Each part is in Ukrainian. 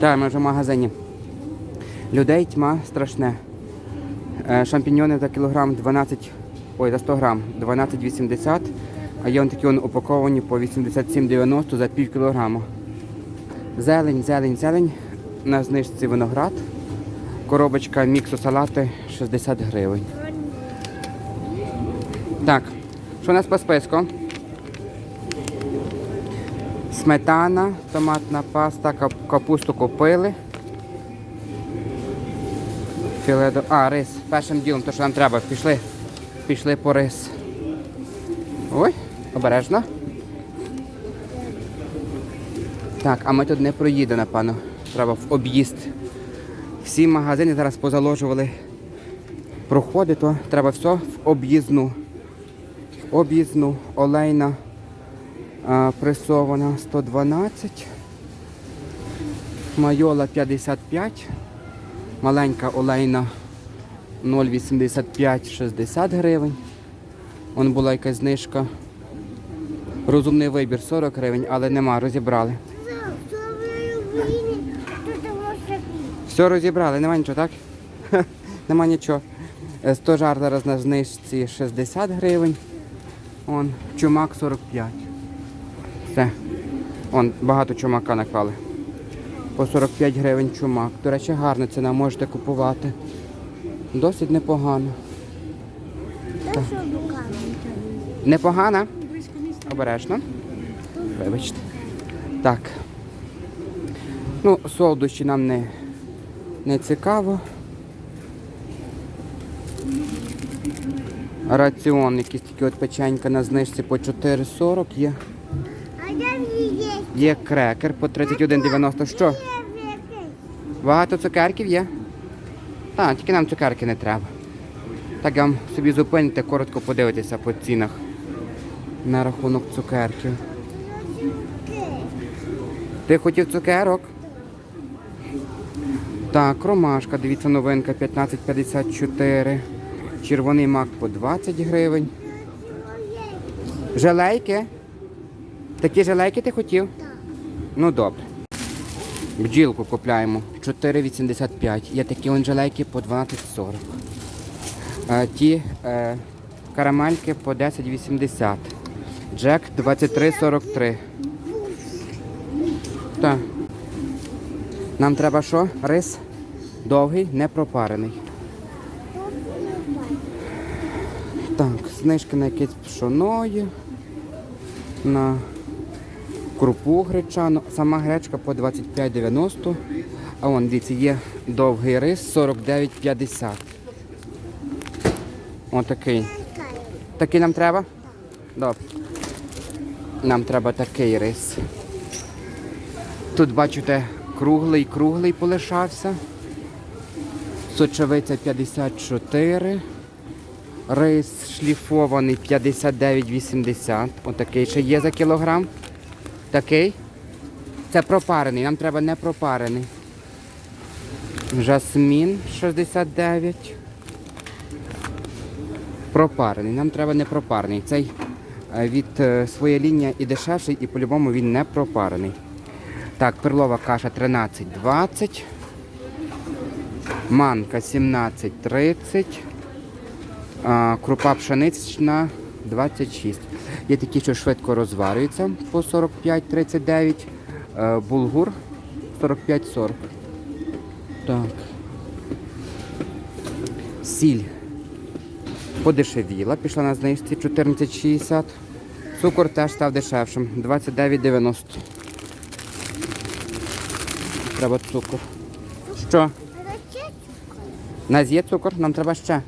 Так, ми вже в магазині. Людей тьма страшне. Е, Шампіньйони за кілограм 12, ой, за 100 грам 12,80, а є вон такі вон упаковані по 87,90 за пів кілограму. Зелень, зелень, зелень. На знижці виноград. Коробочка міксу салати 60 гривень. Так, що у нас по списку? Сметана, томатна паста, капусту купили. Філе до... А, рис. Першим ділом, то що нам треба. Пішли. Пішли по рис. Ой, обережно. Так, а ми тут не проїдемо, напевно. Треба в об'їзд. Всі магазини зараз позаложували проходи, то треба все в об'їзну. Об'їзну, олейна, пресована 112, майола 55, маленька олейна 0,85 60 гривень. Вон була якась знижка. Розумний вибір 40 гривень, але нема, розібрали. Все розібрали, нема нічого, так? нема нічого. Е, Стожар зараз на знижці 60 гривень. Он, чумак 45. Все. Он, багато чумака наклали. По 45 гривень чумак. До речі, гарна ціна, можете купувати. Досить непогано. Непогана? Обережно. Вибачте. Так. Ну, солодощі нам не, не цікаво. Раціон якийсь такий от печенька на знижці по 4,40 є. Є крекер по 31,90. Що? Багато цукерків є? Так, тільки нам цукерки не треба. Так я вам собі зупините, коротко подивитися по цінах на рахунок цукерків. Ти хотів цукерок? Так, ромашка, дивіться, новинка 15,54. Червоний мак по 20 гривень. Желейки? Такі желейки ти хотів? Ну добре. Бджілку купляємо 4,85. Є такі онжелейки по 12,40. Е, ті е, карамельки по 10,80. Джек 23,43. Так. Нам треба що? Рис довгий, не пропарений. Так, знижки на якесь пшоно є, на крупу гречану. Сама гречка по 25,90. А вон, дивіться, є довгий рис 49,50. Отакий. Такий нам треба? Добре. Нам треба такий рис. Тут, бачите, круглий, круглий полишався. Сочевиця 54. Рис шліфований 59,80. Отакий ще є за кілограм. Такий. Це пропарений, нам треба не пропарений. Жасмін 69. Пропарений. Нам треба не пропарений. Цей е, від е, своєї лінії і дешевший, і по-любому він не пропарений. Так, перлова каша 13,20. Манка 17,30. Крупа пшенична 26. Є такі, що швидко розварюються по 45-39. Е, Булгур 45-40. Так. Сіль подешевіла, пішла на знижці 14,60. Цукор теж став дешевшим 29,90. Треба цукор. Що? У нас є цукор, нам треба ще.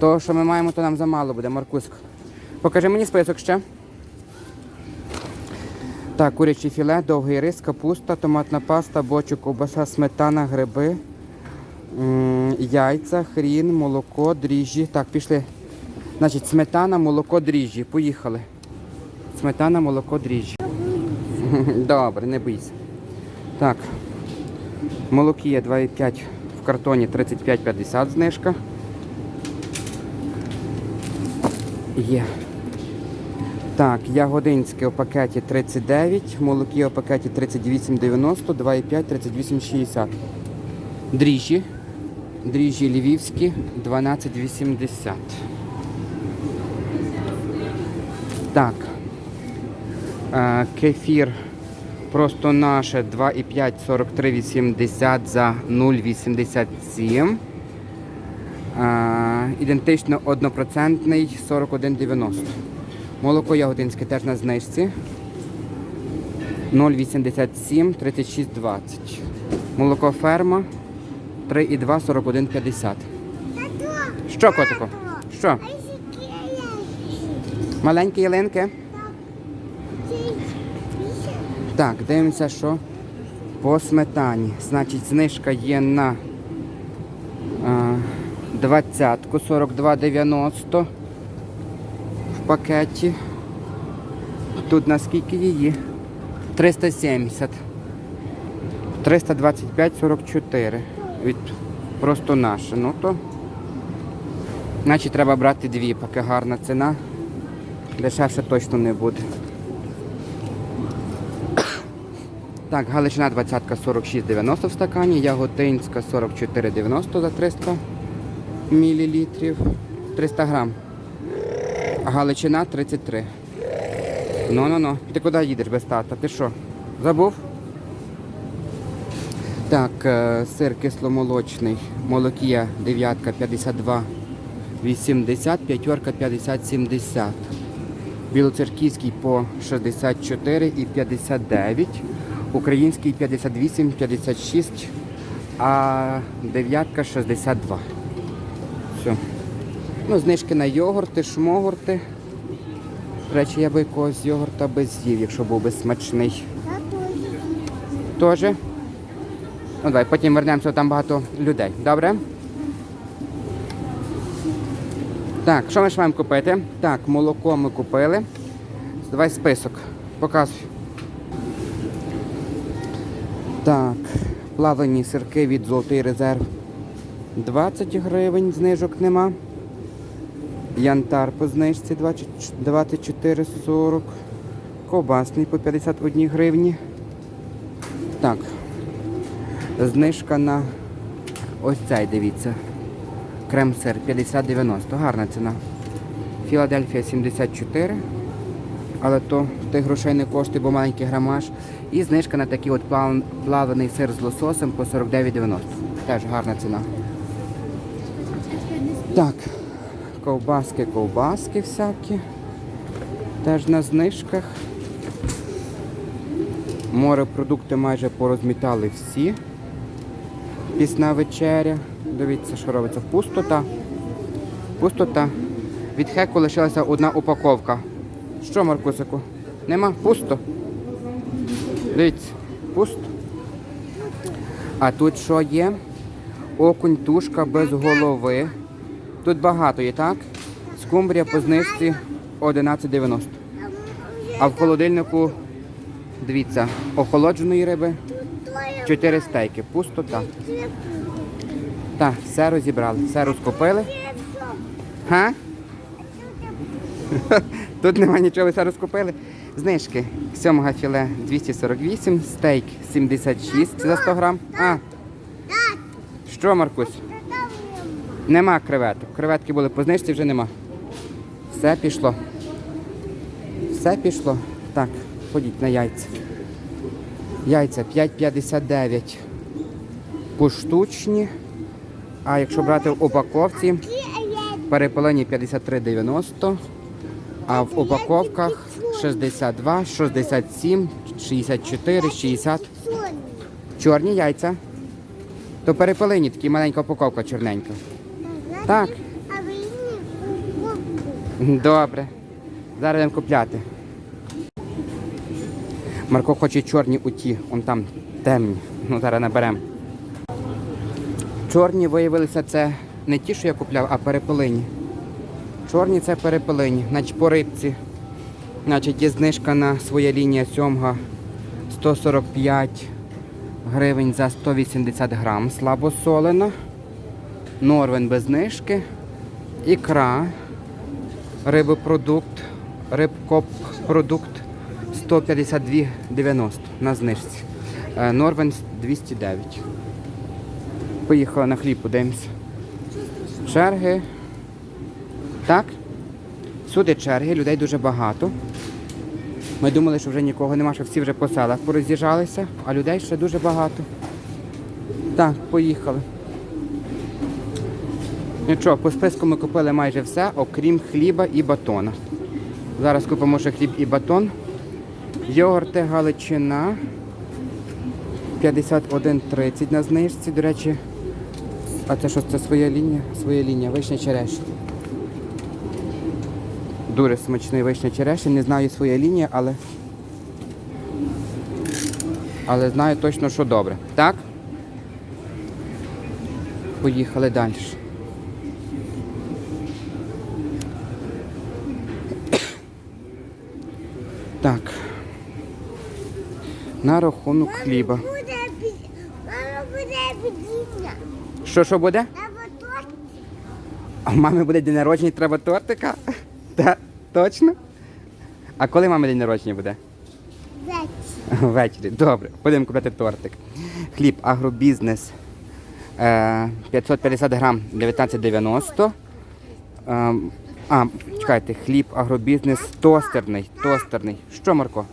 То, що ми маємо, то нам замало буде, Маркусько. Покажи мені список ще. Так, куряче філе, довгий рис, капуста, томатна паста, бочок, ковбаса, сметана, гриби, яйця, хрін, молоко, дріжджі. Так, пішли. Значить, сметана, молоко, дріжджі. Поїхали. Сметана, молоко, дріжджі. Добре, не бійся. Так. Молокія 2,5 в картоні 35,50 знижка. Є. Так, ягодинське у пакеті 39, молокі у пакеті 38,90, 2,5, 38,60. Дріжджі. Дріжджі львівські 12,80. Так. Е, Кефір просто наше 2,5 43,80 за 0,87. Е, Ідентично однопроцентний 41,90. Молоко ягодинське теж на знижці. 0,87 36,20. Молоко ферма 3,2 41,50. Що, котику? Що? Маленькі ялинки? Так, дивимося, що по сметані. Значить, знижка є на а, 20-ку 42,90 в пакеті. Тут наскільки її? 370. 325,44. Від просто наше. Ну то. Значить треба брати дві, поки гарна ціна. Дешевше точно не буде. Так, Галичина 20-ка 46,90 в стакані, Яготинська 44,90 за 300 мл. 300 грам. Галичина 33. Ну ну ну. Ти куди їдеш без тата? Ти що? Забув? Так, е, сир кисломолочний. Молокія 9 52 80, п'ятерка 50 70. Білоцерківський по 64 і 59, український 58, 56, а дев'ятка 62. Все. Ну, знижки на йогурти, шмогурти. До речі, я би якогось йогурта би з'їв, якщо був би смачний. Тоже. Ну давай, потім вернемося, там багато людей. Добре? Так, що ми ж маємо купити? Так, молоко ми купили. Давай список. Показуй. Так, плавлені сирки від Золотий резерв. 20 гривень, знижок нема. Янтар по знижці 24,40. Ковбасний по 51 гривні. Так. Знижка на ось цей, дивіться. Крем-сир 50-90. Гарна ціна. Філадельфія 74. Але то тих грошей не коштує, бо маленький грамаж. І знижка на такий от плавлений сир з лососем по 49,90. Теж гарна ціна. Так. Ковбаски, ковбаски всякі. Теж на знижках. Морепродукти майже порозмітали всі. Пісна вечеря. Дивіться, що робиться. Пустота. Пустота. Від хеку лишилася одна упаковка. Що, Маркусику? Нема? Пусто. Дивіться, пусто. А тут що є? Окунь тушка без голови. Тут багато є, так? Скумбрія по знижці 11,90. А в холодильнику, дивіться, охолодженої риби твоя 4 стейки. Пустота. Так, все розібрали, все розкупили. Га? Тут немає нічого, все розкупили. Знижки. Сьомга філе 248, стейк 76 за 100 грам. А, що, Маркусь? Нема. Креветок. Креветки були по знижці, вже нема. Все пішло. Все пішло. Так, ходіть на яйця. Яйця 5,59 поштучні. А якщо брати в упаковці, перепелені 53,90, а в упаковках 62, 67, 64, 60. Чорні яйця. То перепелені, такі маленька упаковка чорненька. Так. Добре. Зараз будемо купляти. Марко хоче чорні уті, он там темні. Ну, зараз наберемо. Чорні виявилися це не ті, що я купляв, а перепелині. Чорні це перепелині, значить по рибці. Значить, є знижка на своя лінія сьомга 145 гривень за 180 грам. Слабо солена. Норвен без знижки. Ікра. Рибопродукт рибкоп продукт 152,90 на знижці. Е, Норвенс 209. Поїхала на хліб, подивимося. Черги. Так? Всюди черги, людей дуже багато. Ми думали, що вже нікого нема, що всі вже по селах пороз'їжджалися, а людей ще дуже багато. Так, поїхали. Нічого, по списку ми купили майже все, окрім хліба і батона. Зараз купимо ще хліб і батон. Йогурти Галичина 51,30 на знижці. До речі, а це що це своя лінія? Своя лінія, вишня черешня. Дуже смачний вишня черешня. Не знаю своя лінія, але. Але знаю точно, що добре. Так? Поїхали далі. Так. На рахунок хліба. Мама буде підіння. Що що буде? Треба торт. А в мами буде день народження, треба тортика? Та, точно? А коли мами день народження буде? Зайці. Ввечері. Добре, будемо купляти тортик. Хліб агробізнес е, 550 грам 19,90. А, чекайте, хліб агробізнес тостерний. Тостерний. Що, Марко?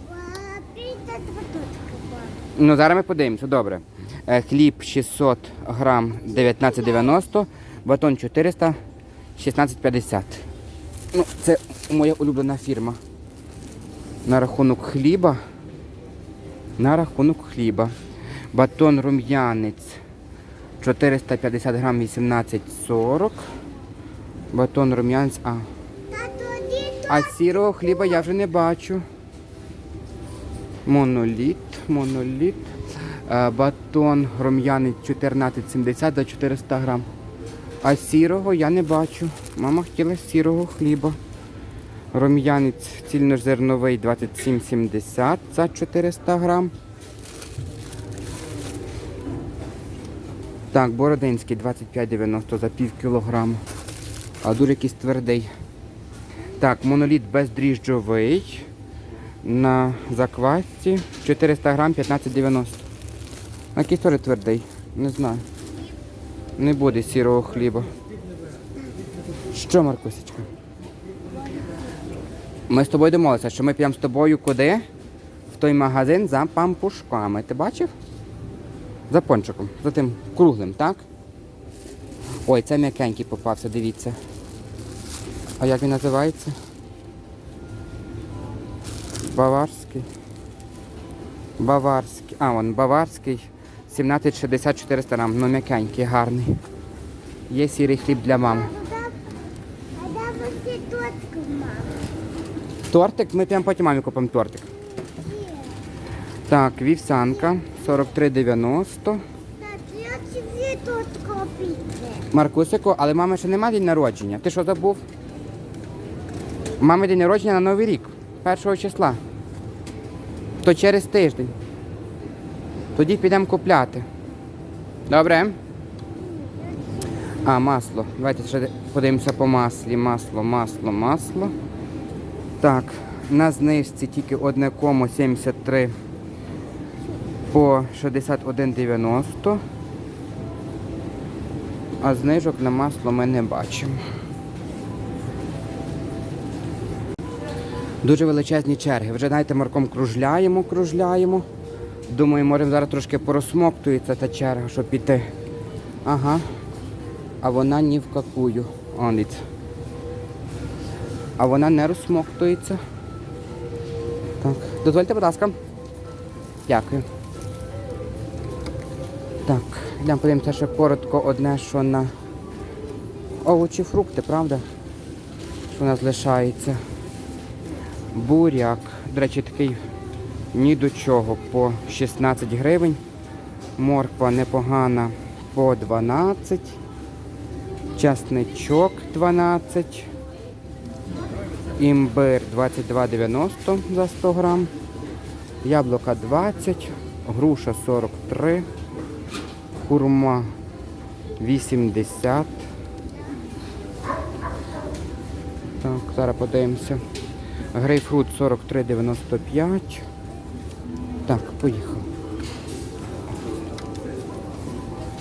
Ну, зараз ми подивимося, добре. Е, Хліб 600 грам 19,90, батон 400, 16,50. Ну, це моя улюблена фірма. На рахунок хліба. На рахунок хліба. Батон рум'янець 450 грам 18,40. Батон рум'янець. А. А сірого хліба я вже не бачу. Моноліт, моноліт. Е, Батон рум'яний 14,70 за 400 грам. А сірого я не бачу. Мама хотіла сірого хліба. Рум'янець цільнозерновий 27,70 за 400 грам. Так, Бородинський 25,90 за пів кілограма. А дуже якийсь твердий. Так, моноліт бездріжджовий на заквасці 400 грам 15,90. А який теж твердий, не знаю. Не буде сірого хліба. Що, Маркусечка? Ми з тобою домовилися, що ми підемо з тобою куди? В той магазин за пампушками. Ти бачив? За пончиком, за тим круглим, так? Ой, це м'якенький попався, дивіться. А як він називається? Баварський. Баварський. А, вон баварський. 17,60 400 грам. Ну м'якенький, гарний. Є сірий хліб для мами. А де всі тортики, мама? Тортик, ми прямо потім мамі купимо тортик. Так, вівсянка 43,90. Тато, я тобі торт купити. Маркусику, але мами ще немає день народження. Ти що забув? Мами день народження на Новий рік, 1 числа. То через тиждень. Тоді підемо купляти. Добре? А, масло. Давайте ще подивимося по маслі. Масло, масло, масло. Так, на знижці тільки одне комо 73 по 61,90. А знижок на масло ми не бачимо. Дуже величезні черги. Вже знаєте, марком кружляємо, кружляємо. Думаю, можемо зараз трошки порозсмоктується та черга, щоб піти. Ага. А вона ні в какую. Он дивіться. А вона не розсмоктується. Так. Дозвольте, будь ласка. Дякую. Так, йдемо подивимося ще коротко одне, що на овочі, фрукти, правда? Що у нас лишається. Буряк. До речі, такий ні до чого по 16 гривень. Морква непогана по 12. Часничок 12. Імбир 22,90 за 100 грам. Яблука 20, груша 43, хурма 80. Так, зараз подивимося. Грейпфрут 43,95. Так, поїхав.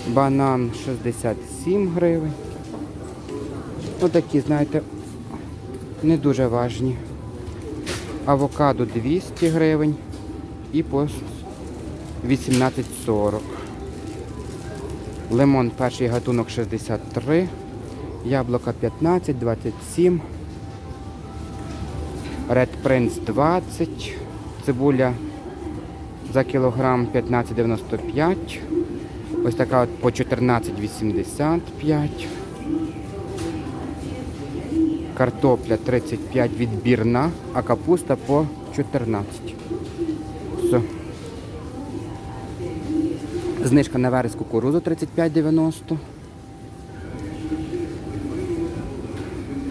Банан 67 гривень. Отакі, знаєте, не дуже важні. Авокадо 200 гривень і по 18,40. Лимон перший гатунок 63, яблука 15, 27, Red Prince 20, цибуля за кілограм 15,95, ось така от по 14,85, картопля 35 відбірна, а капуста по 14. Все. Знижка на верес кукурузу 35,90.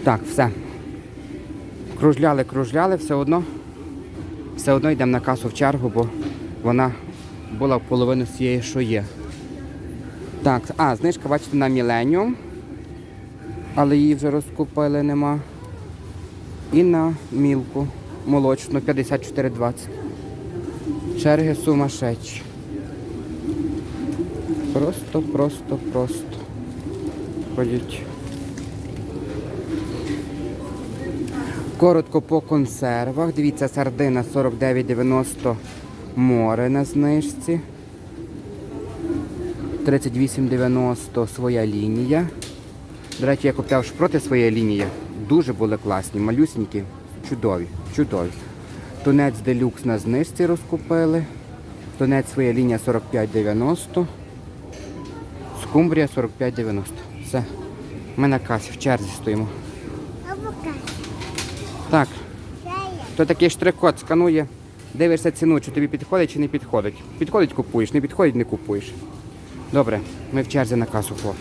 Так, все. Кружляли, кружляли, все одно. Все одно йдемо на касу в чергу, бо вона була в половину з цієї, що є. Так, а, знижка, бачите, на Міленіум. Але її вже розкупили, нема. І на мілку молочну 54,20. Черги сумасшедші. Просто, просто, просто. Ходіть. Коротко по консервах. Дивіться, сардина 49,90 море на знижці. 38,90 своя лінія. До речі, я купляв шпроти своєї лінії. Дуже були класні, малюсенькі, чудові, чудові. Тунець делюкс на знижці розкупили. Тунець своя лінія 45,90. Скумбрія 45,90. Все. Ми на касі в черзі стоїмо. Так, то такий штрих-код сканує, дивишся ціну, чи тобі підходить, чи не підходить. Підходить, купуєш, не підходить, не купуєш. Добре, ми в черзі на касу хлоп.